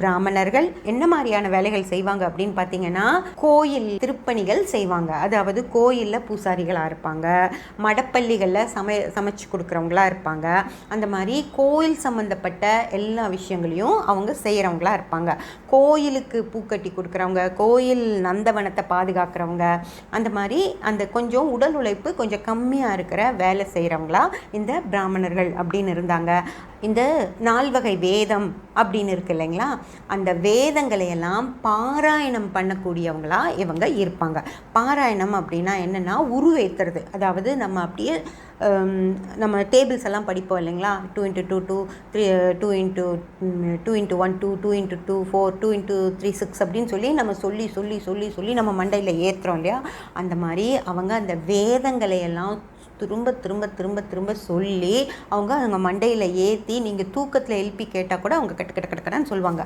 பிராமணர்கள் என்ன மாதிரியான வேலைகள் செய்வாங்க அப்படின்னு பார்த்தீங்கன்னா கோயில் திருப்பணிகள் செய்வாங்க. அதாவது கோயிலில் பூசாரிகளாக இருப்பாங்க மடப்பள்ளிகளில் சமை சமைச்சு கொடுக்குறவங்களா இருப்பாங்க. அந்த மாதிரி கோயில் சம்மந்தப்பட்ட எல்லா விஷயங்களையும் அவங்க செய்கிறவங்களா இருப்பாங்க. கோயிலுக்கு பூக்கட்டி கொடுக்குறவங்க கோயில் நந்தவனத்தை பாதுகாக்கிறவங்க அந்த மாதிரி அந்த கொஞ்சம் உடல் உழைப்பு கொஞ்சம் கம்மியாக இருக்கிற வேலை செய்கிறவங்களா இந்த பிராமணர்கள் அப்படின்னு இருந்தாங்க. இந்த நால்வகை வேதம் அப்படின்னு இருக்கு இல்லைங்களா? அந்த வேதங்களை எல்லாம் பாராயணம் பண்ணக்கூடியவங்களா இவங்க இருப்பாங்க. பாராயணம் அப்படின்னா என்னென்னா உருவேற்றுறது அதாவது நம்ம அப்படியே நம்ம டேபிள்ஸ் எல்லாம் படிப்போம் இல்லைங்களா? Two into two two three two into two into one two two into two four two into three six அப்படின்னு சொல்லி நம்ம சொல்லி சொல்லி சொல்லி சொல்லி நம்ம மண்டையில் ஏற்றுறோம் இல்லையா? அந்த மாதிரி அவங்க அந்த வேதங்களை எல்லாம் திரும்ப திரும்ப திரும்ப திரும்ப சொல்லி அவங்க அவங்க மண்டையில் ஏற்றி நீங்கள் தூக்கத்தில் எழுப்பி கேட்டால் கூட அவங்க கட்டு கட்டு கட்டு சொல்லுவாங்க.